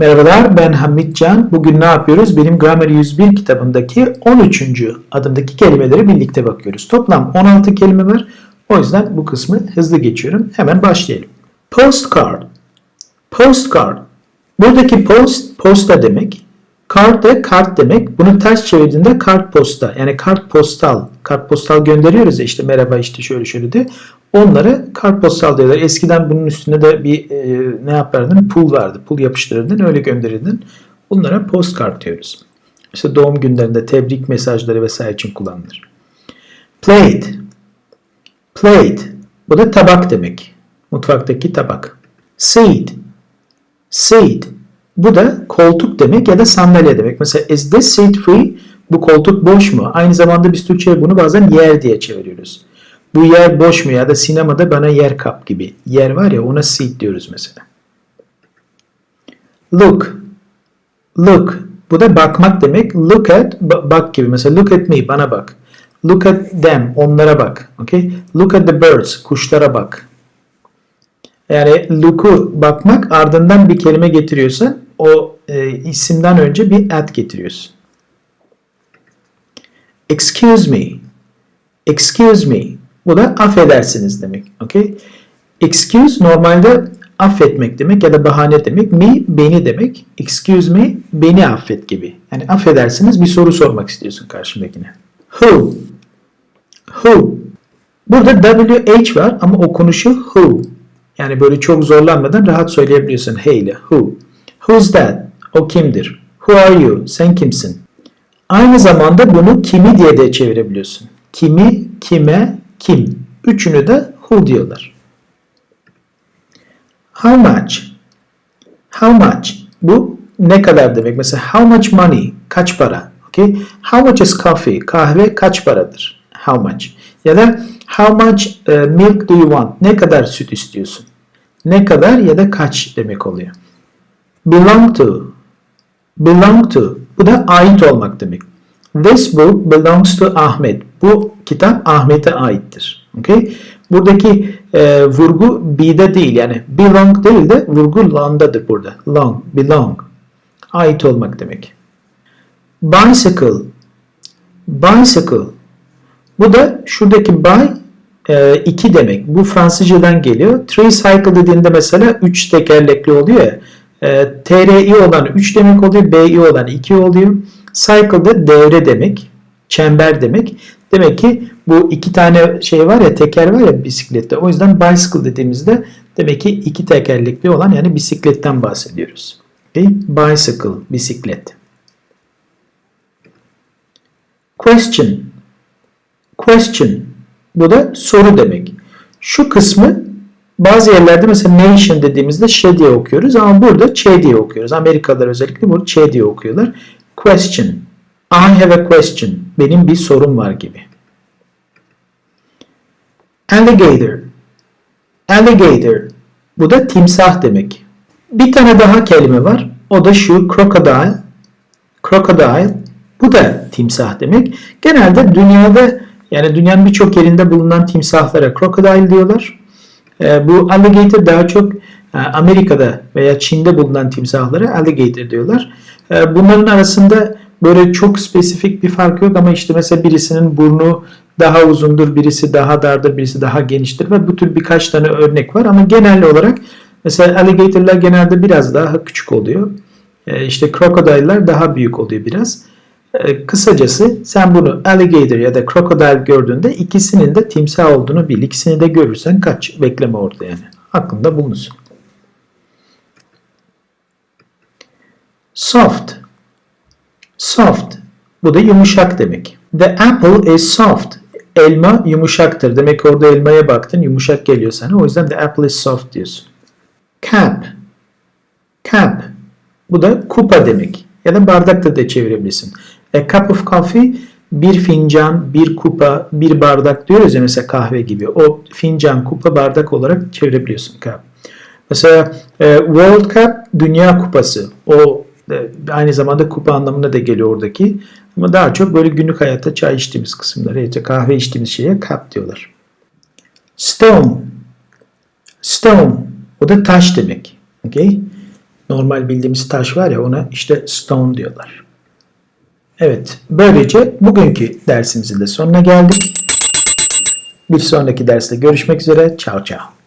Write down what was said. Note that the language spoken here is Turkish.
Merhabalar ben Hamit Can. Bugün ne yapıyoruz? Benim Grammar 101 kitabındaki 13. adımdaki kelimeleri birlikte bakıyoruz. Toplam 16 kelime var. O yüzden bu kısmı hızlı geçiyorum. Hemen başlayalım. Postcard. Postcard. Buradaki post, posta demek. Card da kart demek. Bunu ters çevirdiğinde kart posta. Yani kart postal. Kart postal gönderiyoruz ya işte merhaba işte şöyle şöyle de. Onlara kart postal diyorlar. Eskiden bunun üstüne de bir e, ne yapardın? Pul vardı. Pul yapıştırırdın öyle gönderirdin. Bunlara postkart diyoruz. İşte doğum günlerinde tebrik mesajları vesaire için kullanılır. Plate. Plate. Bu da tabak demek. Mutfaktaki tabak. Seat. Seat. Bu da koltuk demek ya da sandalye demek. Mesela is this seat free? Bu koltuk boş mu? Aynı zamanda biz Türkçe'ye bunu bazen yer diye çeviriyoruz. Bu yer boş mu ya da sinemada bana yer kap gibi. Yer var ya ona seat diyoruz mesela. Look. Look. Bu da bakmak demek. Look at, bak gibi. Mesela look at me, bana bak. Look at them, onlara bak. Okay? Look at the birds, kuşlara bak. Yani look'u bakmak ardından bir kelime getiriyorsan o e, isimden önce bir at getiriyorsun. Excuse me. Excuse me. Bu da affedersiniz demek. Okay? Excuse normalde affetmek demek ya da bahane demek. Me beni demek. Excuse me beni affet gibi. Yani affedersiniz bir soru sormak istiyorsun karşındakine. Who? Who? Burada WH var ama okunuşu who. Yani böyle çok zorlanmadan rahat söyleyebiliyorsun hey ile who. Who's that? O kimdir? Who are you? Sen kimsin? Aynı zamanda bunu kimi diye de çevirebiliyorsun. Kimi, kime, kim. Üçünü de who diyorlar. How much? How much? Bu ne kadar demek? Mesela how much money? Kaç para? Okay? How much is coffee? Kahve kaç paradır? How much? Ya da how much uh, milk do you want? Ne kadar süt istiyorsun? Ne kadar ya da kaç demek oluyor. Belong to. Belong to. Bu da ait olmak demek. This book belongs to Ahmet. Bu kitap Ahmet'e aittir. Okay? Buradaki e, vurgu be'de değil yani belong değil de vurgu long'dadır burada. Long, belong. Ait olmak demek. Bicycle. Bicycle. Bu da şuradaki by e, iki demek. Bu Fransızcadan geliyor. Tricycle dediğinde mesela üç tekerlekli oluyor ya. E, TRI olan 3 demek oluyor. BI olan 2 oluyor. Cycle de devre demek. Çember demek. Demek ki bu iki tane şey var ya teker var ya bisiklette. O yüzden bicycle dediğimizde demek ki iki tekerlekli olan yani bisikletten bahsediyoruz. Okay? Bicycle, bisiklet. Question. Question. Bu da soru demek. Şu kısmı bazı yerlerde mesela nation dediğimizde şey diye okuyoruz ama burada ç diye okuyoruz. Amerikalılar özellikle bunu ç diye okuyorlar. Question. I have a question. Benim bir sorum var gibi. Alligator. Alligator. Bu da timsah demek. Bir tane daha kelime var. O da şu crocodile. Crocodile. Bu da timsah demek. Genelde dünyada yani dünyanın birçok yerinde bulunan timsahlara crocodile diyorlar. E, bu alligator daha çok e, Amerika'da veya Çin'de bulunan timsahlara alligator diyorlar. E, bunların arasında böyle çok spesifik bir fark yok ama işte mesela birisinin burnu daha uzundur, birisi daha dardır, birisi daha geniştir ve bu tür birkaç tane örnek var ama genel olarak mesela alligatorlar genelde biraz daha küçük oluyor. E, işte crocodile'lar daha büyük oluyor biraz. E, kısacası sen bunu alligator ya da crocodile gördüğünde ikisinin de timsah olduğunu bil. İkisini de görürsen kaç. Bekleme orada yani. Aklında bulunsun. Soft. Soft. Bu da yumuşak demek. The apple is soft. Elma yumuşaktır. Demek orada elmaya baktın yumuşak geliyor sana. O yüzden the apple is soft diyorsun. Cup. Cup. Bu da kupa demek. Ya da bardak da de çevirebilirsin. A cup of coffee bir fincan, bir kupa, bir bardak diyoruz ya mesela kahve gibi. O fincan, kupa, bardak olarak çevirebiliyorsun cup. Mesela e, World Cup Dünya Kupası. O aynı zamanda kupa anlamına da geliyor oradaki. Ama daha çok böyle günlük hayatta çay içtiğimiz kısımları, işte kahve içtiğimiz şeye cup diyorlar. Stone. Stone. O da taş demek. Okay? Normal bildiğimiz taş var ya ona işte stone diyorlar. Evet, böylece bugünkü dersimizin de sonuna geldik. Bir sonraki derste görüşmek üzere. Ciao ciao.